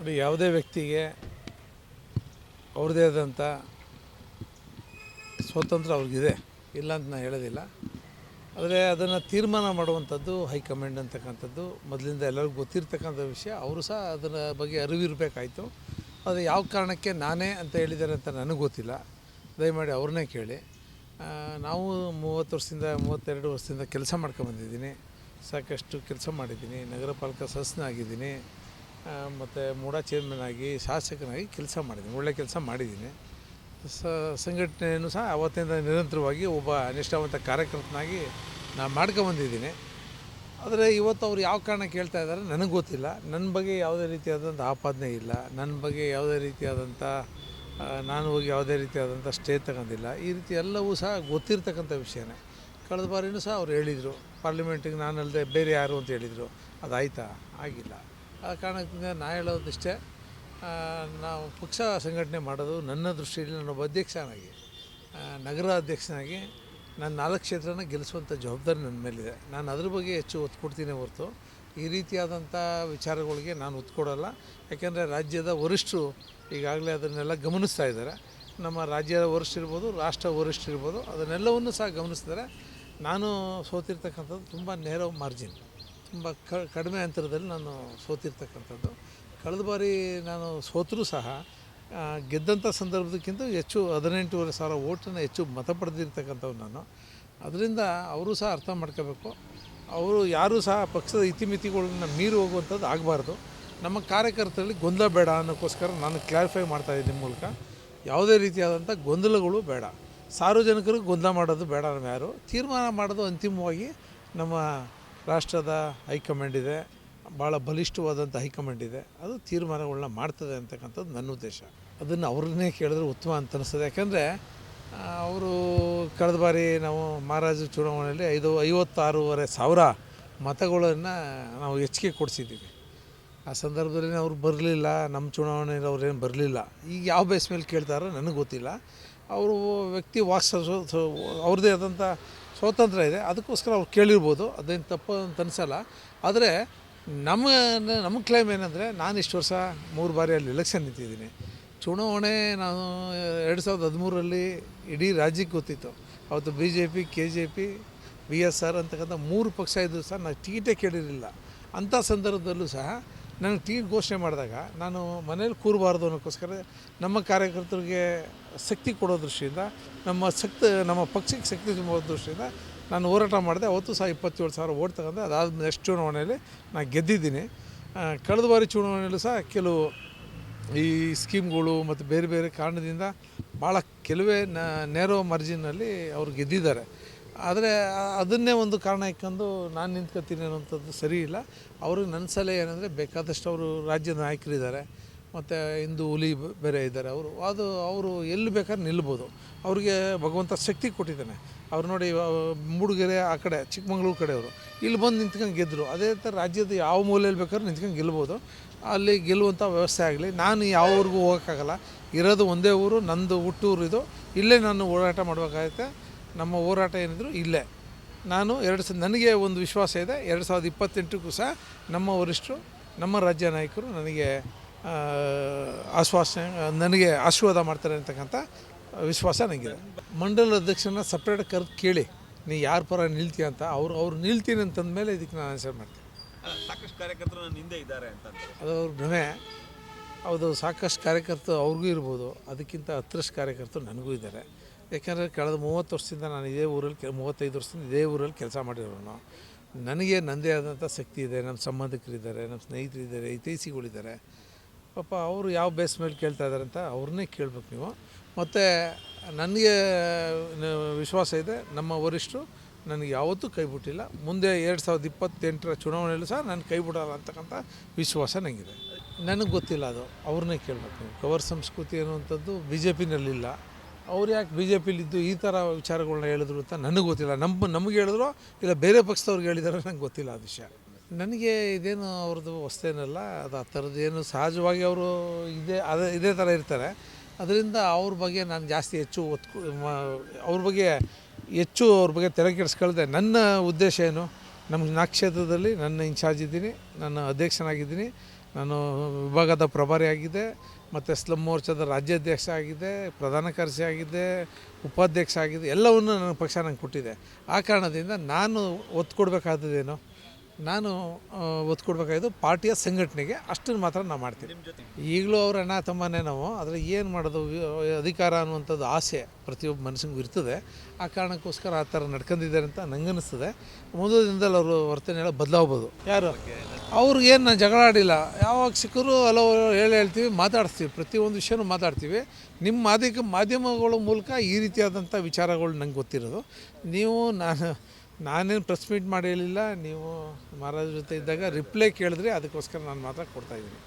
ನೋಡಿ, ಯಾವುದೇ ವ್ಯಕ್ತಿಗೆ ಅವ್ರದ್ದೇ ಆದಂಥ ಸ್ವತಂತ್ರ ಅವ್ರಿಗಿದೆ, ಇಲ್ಲ ಅಂತ ನಾನು ಹೇಳೋದಿಲ್ಲ. ಆದರೆ ಅದನ್ನು ತೀರ್ಮಾನ ಮಾಡುವಂಥದ್ದು ಹೈಕಮಾಂಡ್ ಅಂತಕ್ಕಂಥದ್ದು, ಮೊದಲಿಂದ ಎಲ್ಲರಿಗೂ ಗೊತ್ತಿರ್ತಕ್ಕಂಥ ವಿಷಯ. ಅವರು ಸಹ ಅದರ ಬಗ್ಗೆ ಅರಿವಿರಬೇಕಾಯಿತು ಅದು ಯಾವ ಕಾರಣಕ್ಕೆ ನಾನೇ ಅಂತ ಹೇಳಿದ್ದಾರೆ ಅಂತ ನನಗೆ ಗೊತ್ತಿಲ್ಲ. ದಯಮಾಡಿ ಅವ್ರನ್ನೇ ಕೇಳಿ. ನಾವು ಮೂವತ್ತು ವರ್ಷದಿಂದ, ಮೂವತ್ತೆರಡು ವರ್ಷದಿಂದ ಕೆಲಸ ಮಾಡ್ಕೊಂಬಂದಿದ್ದೀನಿ. ಸಾಕಷ್ಟು ಕೆಲಸ ಮಾಡಿದ್ದೀನಿ. ನಗರ ಪಾಲಿಕೆ ಸದಸ್ಯನ ಆಗಿದ್ದೀನಿ ಮತ್ತು ಮೂಡ ಚೇರ್ಮನ್ ಆಗಿ ಶಾಸಕನಾಗಿ ಕೆಲಸ ಮಾಡಿದ್ದೀನಿ, ಒಳ್ಳೆ ಕೆಲಸ ಮಾಡಿದ್ದೀನಿ. ಸ, ಸಂಘಟನೆಯನ್ನು ಸಹ ಅವತ್ತಿಂದ ನಿರಂತರವಾಗಿ ಒಬ್ಬ ನಿಷ್ಠಾವಂತ ಕಾರ್ಯಕರ್ತನಾಗಿ ನಾನು ಮಾಡ್ಕೊಂಬಂದಿದ್ದೀನಿ ಆದರೆ ಇವತ್ತು ಅವ್ರು ಯಾವ ಕಾರಣ ಕೇಳ್ತಾ ಇದ್ದಾರೆ ನನಗೆ ಗೊತ್ತಿಲ್ಲ. ನನ್ನ ಬಗ್ಗೆ ಯಾವುದೇ ರೀತಿಯಾದಂಥ ಆಪಾದನೆ ಇಲ್ಲ. ನನ್ನ ಬಗ್ಗೆ ಯಾವುದೇ ರೀತಿಯಾದಂಥ ನಾನು ಹೋಗಿ ಯಾವುದೇ ರೀತಿಯಾದಂಥ ಸ್ಟೇ ತಗೊಂಡಿಲ್ಲ. ಈ ರೀತಿ ಎಲ್ಲವೂ ಸಹ ಗೊತ್ತಿರ್ತಕ್ಕಂಥ ವಿಷಯನೇ. ಕಳೆದ ಬಾರಿನೂ ಸಹ ಅವ್ರು ಹೇಳಿದರು ಪಾರ್ಲಿಮೆಂಟಿಗೆ ನಾನಲ್ಲದೆ ಬೇರೆ ಯಾರು? ಅಂತ ಹೇಳಿದರು. ಅದಾಯ್ತಾ? ಆಗಿಲ್ಲ. ಆ ಕಾರಣದಿಂದ ನಾ ಹೇಳೋದಿಷ್ಟೇ ನಾವು ಪಕ್ಷ ಸಂಘಟನೆ ಮಾಡೋದು ನನ್ನ ದೃಷ್ಟಿಯಲ್ಲಿ ನಾನೊಬ್ಬ ಅಧ್ಯಕ್ಷನಾಗಿ ನಗರ ಅಧ್ಯಕ್ಷನಾಗಿ ನಾನು ನಾಲ್ಕು ಕ್ಷೇತ್ರನ ಗೆಲ್ಲಿಸುವಂಥ ಜವಾಬ್ದಾರಿ ನನ್ನ ಮೇಲಿದೆ. ನಾನು ಅದ್ರ ಬಗ್ಗೆ ಹೆಚ್ಚು ಒತ್ತು ಕೊಡ್ತೀನಿ ಹೊರತು, ಈ ರೀತಿಯಾದಂಥ ವಿಚಾರಗಳಿಗೆ ನಾನು ಒತ್ತು ಕೊಡೋಲ್ಲ. ಯಾಕೆಂದರೆ ರಾಜ್ಯದ ವರಿಷ್ಠರು ಈಗಾಗಲೇ ಅದನ್ನೆಲ್ಲ ಗಮನಿಸ್ತಾ ಇದ್ದಾರೆ. ನಮ್ಮ ರಾಜ್ಯದ ವರಿಷ್ಠ ಇರ್ಬೋದು, ರಾಷ್ಟ್ರ ವರಿಷ್ಠ ಇರ್ಬೋದು, ಅದನ್ನೆಲ್ಲವನ್ನು ಸಹ ಗಮನಿಸ್ತಾರೆ ನಾನು ಸೋತಿರ್ತಕ್ಕಂಥದ್ದು ತುಂಬ ನೇರ ಮಾರ್ಜಿನ್. ತುಂಬ ಕಡಿಮೆ ಅಂತರದಲ್ಲಿ ನಾನು ಸೋತಿರ್ತಕ್ಕಂಥದ್ದು. ಕಳೆದ ಬಾರಿ ನಾನು ಸೋತರೂ ಸಹ ಗೆದ್ದಂಥ ಸಂದರ್ಭದಕ್ಕಿಂತ ಹೆಚ್ಚು ಹದಿನೆಂಟೂವರೆ ಸಾವಿರ ಓಟನ್ನು ಹೆಚ್ಚು ಮತ ಪಡೆದಿರ್ತಕ್ಕಂಥವ್ರು ನಾನು. ಅದರಿಂದ ಅವರು ಸಹ ಅರ್ಥ ಮಾಡ್ಕೋಬೇಕು. ಅವರು ಯಾರೂ ಸಹ ಪಕ್ಷದ ಇತಿಮಿತಿಗಳನ್ನ ಮೀರಿ ಹೋಗುವಂಥದ್ದು ಆಗಬಾರ್ದು. ನಮ್ಮ ಕಾರ್ಯಕರ್ತರಲ್ಲಿ ಗೊಂದಲ ಬೇಡ ಅನ್ನೋಕ್ಕೋಸ್ಕರ ನಾನು ಕ್ಲಾರಿಫೈ ಮಾಡ್ತಾ ಇದ್ದೀನಿ ಮೂಲಕ. ಯಾವುದೇ ರೀತಿಯಾದಂಥ ಗೊಂದಲಗಳು ಬೇಡ. ಸಾರ್ವಜನಿಕರಿಗೆ ಗೊಂದಲ ಮಾಡೋದು ಬೇಡ ಯಾರು. ತೀರ್ಮಾನ ಮಾಡೋದು ಅಂತಿಮವಾಗಿ ನಮ್ಮ ರಾಷ್ಟ್ರದ ಹೈಕಮಾಂಡ್ ಇದೆ ಭಾಳ ಬಲಿಷ್ಠವಾದಂಥ ಹೈಕಮಾಂಡ್ ಇದೆ, ಅದು ತೀರ್ಮಾನಗಳನ್ನ ಮಾಡ್ತದೆ ಅಂತಕ್ಕಂಥದ್ದು ನನ್ನ ಉದ್ದೇಶ. ಅದನ್ನು ಅವ್ರನ್ನೇ ಕೇಳಿದ್ರೆ ಉತ್ತಮ ಅಂತ ಅನಿಸ್ತದೆ. ಯಾಕಂದರೆ ಅವರು ಕಳೆದ ಬಾರಿ ನಾವು ಮಹಾರಾಜ ಚುನಾವಣೆಯಲ್ಲಿ ಐದು, ಐವತ್ತಾರೂವರೆ ಸಾವಿರ ಮತಗಳನ್ನು ನಾವು ಹೆಚ್ಚಿಗೆ ಕೊಡಿಸಿದ್ದೀವಿ. ಆ ಸಂದರ್ಭದಲ್ಲಿ ಅವ್ರು ಬರಲಿಲ್ಲ, ನಮ್ಮ ಚುನಾವಣೆಯಲ್ಲಿ ಅವ್ರೇನು ಬರಲಿಲ್ಲ. ಈಗ ಯಾವ ಬೇಸ್ ಮೇಲೆ ಕೇಳ್ತಾರೋ ನನಗೆ ಗೊತ್ತಿಲ್ಲ. ಅವರು ವ್ಯಕ್ತಿ ವಾಕ್ ಸ್ವ- ಸ್ವ- ಅವ್ರದ್ದೇ ಆದಂಥ ಸ್ವಾತಂತ್ರ್ಯ ಇದೆ. ಅದಕ್ಕೋಸ್ಕರ ಅವ್ರು ಕೇಳಿರ್ಬೋದು. ಅದೇನು ತಪ್ಪು ಅಂತ ಅನಿಸಲ್ಲ. ಆದರೆ ನಮ್ಮ ನಮ್ಮ ಕ್ಲೈಮ್ ಏನಂದರೆ ನಾನು ಇಷ್ಟು ವರ್ಷ ಮೂರು ಬಾರಿ ಅಲ್ಲಿ ಎಲೆಕ್ಷನ್ ನಿಂತಿದ್ದೀನಿ. ಚುನಾವಣೆ ನಾನು ಎರಡು ಸಾವಿರದ ಹದಿಮೂರರಲ್ಲಿ ಇಡೀ ರಾಜ್ಯಕ್ಕೆ ಗೊತ್ತಿತ್ತು. ಅವತ್ತು B J P K J P B S R ಅಂತಕ್ಕಂಥ ಮೂರು ಪಕ್ಷ ಇದ್ದರೂ ಸಹ ನಾನು ಟಿಕೆಟೇ ಕೇಳಿರಲಿಲ್ಲ. ಅಂಥ ಸಂದರ್ಭದಲ್ಲೂ ಸಹ ನನಗೆ ಟಿಕೆಟ್ ಘೋಷಣೆ ಮಾಡಿದಾಗ ನಾನು ಮನೇಲಿ ಕೂರಬಾರ್ದು ಅನ್ನೋಕ್ಕೋಸ್ಕರ ನಮ್ಮ ಕಾರ್ಯಕರ್ತರಿಗೆ ಶಕ್ತಿ ಕೊಡೋ ದೃಷ್ಟಿಯಿಂದ, ನಮ್ಮ ಶಕ್ತಿ, ನಮ್ಮ ಪಕ್ಷಕ್ಕೆ ಶಕ್ತಿ ತುಂಬೋ ದೃಷ್ಟಿಯಿಂದ ನಾನು ಹೋರಾಟ ಮಾಡಿದೆ. ಅವತ್ತು ಸಹ ಇಪ್ಪತ್ತೇಳು ಸಾವಿರ ಓಟ್ ತಗೊಂಡೆ. ಅದಾದ ನೆಕ್ಸ್ಟ್ ಚುನಾವಣೆಯಲ್ಲಿ ನಾನು ಗೆದ್ದಿದ್ದೀನಿ. ಕಳೆದ ಬಾರಿ ಚುನಾವಣೆಯಲ್ಲೂ ಸಹ ಕೆಲವು ಈ ಸ್ಕೀಮ್ಗಳು ಮತ್ತು ಬೇರೆ ಬೇರೆ ಕಾರಣದಿಂದ ಭಾಳ ಕೆಲವೇ ನ, ನೇರೋ ಮಾರ್ಜಿನಲ್ಲಿ ಅವ್ರು ಗೆದ್ದಿದ್ದಾರೆ. ಆದರೆ ಅದನ್ನೇ ಒಂದು ಕಾರಣ ಇಟ್ಕೊಂಡು ನಾನು ನಿಂತ್ಕೊತೀನಿ ಅನ್ನೋಂಥದ್ದು ಸರಿ ಇಲ್ಲ. ಅವ್ರಿಗೆ ನನ್ನ ಸಲಹೆ ಏನಂದರೆ ಬೇಕಾದಷ್ಟು ಅವರು ರಾಜ್ಯದ ನಾಯಕರಿದ್ದಾರೆ. ಮತ್ತು ಹಿಂದೂ ಹುಲಿ ಬೇರೆ ಇದ್ದಾರೆ. ಅವರು ಅದು ಅವರು ಎಲ್ಲಿ ಬೇಕಾದ್ರೆ ನಿಲ್ಬೋದು. ಅವ್ರಿಗೆ ಭಗವಂತ ಶಕ್ತಿ ಕೊಟ್ಟಿದ್ದಾನೆ. ಅವ್ರು ನೋಡಿ ಮೂಡುಗೆರೆ ಮೂಡಿಗೆರೆ ಆ ಕಡೆ, ಚಿಕ್ಕಮಂಗ್ಳೂರು ಕಡೆಯವರು ಇಲ್ಲಿ ಬಂದು ನಿಂತ್ಕೊಂಡು ಗೆದ್ದರು ಅದೇ ಥರ ರಾಜ್ಯದ ಯಾವ ಮೂಲೆಯಲ್ಲಿ ಬೇಕಾದ್ರೂ ನಿಂತ್ಕೊಂಡು ಗೆಲ್ಬೋದು. ಅಲ್ಲಿ ಗೆಲ್ಲುವಂಥ ವ್ಯವಸ್ಥೆ ಆಗಲಿ. ನಾನು ಯಾವ ಊರಿಗೂ ಹೋಗೋಕ್ಕಾಗಲ್ಲ. ಇರೋದು ಒಂದೇ ಊರು, ನಂದು ಹುಟ್ಟೂರು ಇದು ಇಲ್ಲೇ ನಾನು ಓಡಾಟ ಮಾಡಬೇಕಾಗುತ್ತೆ. ನಮ್ಮ ಹೋರಾಟ ಏನಿದ್ರು ಇಲ್ಲೇ. ನಾನು ಎರಡು ಸಾವಿರ ನನಗೆ ಒಂದು ವಿಶ್ವಾಸ ಇದೆ ಎರಡು ಸಾವಿರದ ಇಪ್ಪತ್ತೆಂಟಕ್ಕೂ ಸಹ ನಮ್ಮ ವರಿಷ್ಠರು ನಮ್ಮ ರಾಜ್ಯ ನಾಯಕರು ನನಗೆ ಆಶ್ವಾಸನೆ ನನಗೆ ಆಶೀರ್ವಾದ ಮಾಡ್ತಾರೆ ಅಂತಕ್ಕಂಥ ವಿಶ್ವಾಸ ನನಗಿದೆ ಮಂಡಲ ಅಧ್ಯಕ್ಷನ ಸಪ್ರೇಟ್ ಕರೆದು ಕೇಳಿ ನೀ ಯಾರ ಪರ ನಿಲ್ತೀಯ ಅಂತ ಅವ್ರು ಅವ್ರು ನಿಲ್ತೀನಿ ಅಂತಂದಮೇಲೆ ಇದಕ್ಕೆ ನಾನು ಆನ್ಸರ್ ಮಾಡ್ತೀನಿ. ಸಾಕಷ್ಟು ಕಾರ್ಯಕರ್ತರು ನನ್ನ ಹಿಂದೆ ಇದ್ದಾರೆ ಅಂತ. ಅದು ಅವ್ರ ಭ್ರಮೆ. ಹೌದು ಸಾಕಷ್ಟು ಕಾರ್ಯಕರ್ತರು ಅವ್ರಿಗೂ ಇರ್ಬೋದು ಅದಕ್ಕಿಂತ ಹತ್ತರಷ್ಟು ಕಾರ್ಯಕರ್ತರು ನನಗೂ ಇದ್ದಾರೆ. ಯಾಕೆಂದರೆ ಕಳೆದ ಮೂವತ್ತು ವರ್ಷದಿಂದ ನಾನು ಇದೇ ಊರಲ್ಲಿ ಕೆ, ಮೂವತ್ತೈದು ವರ್ಷದಿಂದ ಇದೇ ಊರಲ್ಲಿ ಕೆಲಸ ಮಾಡಿರೋನು. ನನಗೆ ನನ್ನದೇ ಆದಂಥ ಶಕ್ತಿ ಇದೆ, ನಮ್ಮ ಸಂಬಂಧಿಕರಿದ್ದಾರೆ, ನಮ್ಮ ಸ್ನೇಹಿತರಿದ್ದಾರೆ, ಇತಿಹಾಸಿಗಳಿದ್ದಾರೆ. ಪಾಪ ಅವರು ಯಾವ ಬೇಸ್ ಮೇಲೆ ಕೇಳ್ತಾ ಇದ್ದಾರೆ ಅಂತ ಅವ್ರನ್ನೇ ಕೇಳ್ಬೇಕು ನೀವು. ಮತ್ತು ನನಗೆ ವಿಶ್ವಾಸ ಇದೆ, ನಮ್ಮ ವರಿಷ್ಠರು ನನಗೆ ಯಾವತ್ತೂ ಕೈ ಬಿಟ್ಟಿಲ್ಲ ಮುಂದೆ ಎರಡು ಸಾವಿರದ ಇಪ್ಪತ್ತೆಂಟರ ಚುನಾವಣೆಯಲ್ಲೂ ಸಹ ನಾನು ಕೈ ಬಿಡಲ್ಲ ಅಂತಕ್ಕಂಥ ವಿಶ್ವಾಸ ನನಗಿದೆ. ನನಗೆ ಗೊತ್ತಿಲ್ಲ ಅದು. ಅವ್ರನ್ನೇ ಕೇಳಬೇಕು ಕವರ್ ಸಂಸ್ಕೃತಿ ಅನ್ನುವಂಥದ್ದು ಬಿ ಜೆ ಪಿನಲ್ಲಿಲ್ಲ ಅವ್ರು ಯಾಕೆ ಬಿ ಜೆ ಪಿಲಿದ್ದು ಈ ಥರ ವಿಚಾರಗಳನ್ನ ಹೇಳಿದ್ರು ಅಂತ ನನಗೆ ಗೊತ್ತಿಲ್ಲ. ನಮ್ಮ ನಮಗೆ ಹೇಳಿದ್ರು ಇಲ್ಲ ಬೇರೆ ಪಕ್ಷದವ್ರಿಗೆ ಹೇಳಿದಾರೆ ನಂಗೆ ಗೊತ್ತಿಲ್ಲ ಆ ವಿಷಯ. ನನಗೆ ಇದೇನು ಅವ್ರದ್ದು ಹೊಸ್ತೇನಲ್ಲ, ಅದು ಆ ಥರದ್ದು ಏನು ಸಹಜವಾಗಿ ಅವರು ಇದೇ, ಅದೇ, ಇದೇ ಥರ ಇರ್ತಾರೆ. ಅದರಿಂದ ಅವ್ರ ಬಗ್ಗೆ ನಾನು ಜಾಸ್ತಿ ಹೆಚ್ಚು ಒತ್ತು ಅವ್ರ ಬಗ್ಗೆ ಹೆಚ್ಚು ಅವ್ರ ಬಗ್ಗೆ ತೆರೆ ಕೆಡಿಸ್ಕೊಳ್ದೆ. ನನ್ನ ಉದ್ದೇಶ ಏನು? ನಮ್ಮ ನಾ ಕ್ಷೇತ್ರದಲ್ಲಿ ನನ್ನ ಇನ್ಚಾರ್ಜ್ ಇದ್ದೀನಿ, ನನ್ನ ಅಧ್ಯಕ್ಷನಾಗಿದ್ದೀನಿ, ನಾನು ವಿಭಾಗದ ಪ್ರಭಾರಿ ಆಗಿದೆ, ಮತ್ತು ಸ್ಲಮ್ ಮೋರ್ಚಾದ ರಾಜ್ಯಾಧ್ಯಕ್ಷ ಆಗಿದೆ, ಪ್ರಧಾನ ಕಾರ್ಯದರ್ಶಿ ಆಗಿದೆ, ಉಪಾಧ್ಯಕ್ಷ ಆಗಿದೆ, ಎಲ್ಲವನ್ನು ನನ್ನ ಪಕ್ಷ ನಂಗೆ ಕೊಟ್ಟಿದೆ. ಆ ಕಾರಣದಿಂದ ನಾನು ಒತ್ತು ಕೊಡಬೇಕಾದದ್ದೇನು ನಾನು ಒತ್ತು ಕೊಡಬೇಕಾಗಿದ್ದು ಪಾರ್ಟಿಯ ಸಂಘಟನೆಗೆ ಅಷ್ಟನ್ನು ಮಾತ್ರ ನಾವು ಜೊತೆ? ಈಗಲೂ ಅವ್ರ ಅಣ್ಣ ತಮ್ಮನೇ ನಾವು. ಆದರೆ ಏನು ಮಾಡೋದು ಅಧಿಕಾರ ಅನ್ನುವಂಥದ್ದು ಆಸೆ ಪ್ರತಿಯೊಬ್ಬ ಮನುಷ್ಯನಿಗೂ ಇರ್ತದೆ. ಆ ಕಾರಣಕ್ಕೋಸ್ಕರ ಆ ಥರ ನಡ್ಕೊಂಡಿದ್ದಾರೆ ಅಂತ ನಂಗನ್ನಿಸ್ತದೆ. ಅನಿಸ್ತದೆ ದಿನದಲ್ಲಿ ಅವರು ವರ್ತನೆ ಎಲ್ಲ ಬದಲಾಗ್ಬೋದು. ಯಾರು? ಅವ್ರಿಗೇನು ನಾನು ಜಗಳ ಆಡಿಲ್ಲ. ಯಾವಾಗ ಸಿಕ್ಕರೂ ಹಲವು ಹೇಳಿ ಹೇಳ್ತೀವಿ ಮಾತಾಡ್ತೀವಿ ಪ್ರತಿಯೊಂದು ವಿಷಯನೂ ಮಾತಾಡ್ತೀವಿ. ನಿಮ್ಮ ಮಾಧ್ಯಮ ಮಾಧ್ಯಮಗಳ ಮೂಲಕ ಈ ರೀತಿಯಾದಂಥ ವಿಚಾರಗಳು ನಂಗೆ ಗೊತ್ತಿರೋದು. ನೀವು ನಾನು ನಾನೇನು ಪ್ರೆಸ್ ಮೀಟ್ ಮಾಡಿ ಹೇಳಿಲ್ಲ ನೀವು ಮಹಾರಾಜರ ಜೊತೆ ಇದ್ದಾಗ ರಿಪ್ಲೈ ಕೇಳಿದ್ರಿ ಅದಕ್ಕೋಸ್ಕರ ನಾನು ಮಾತ್ರ ಕೊಡ್ತಾಯಿದ್ದೀನಿ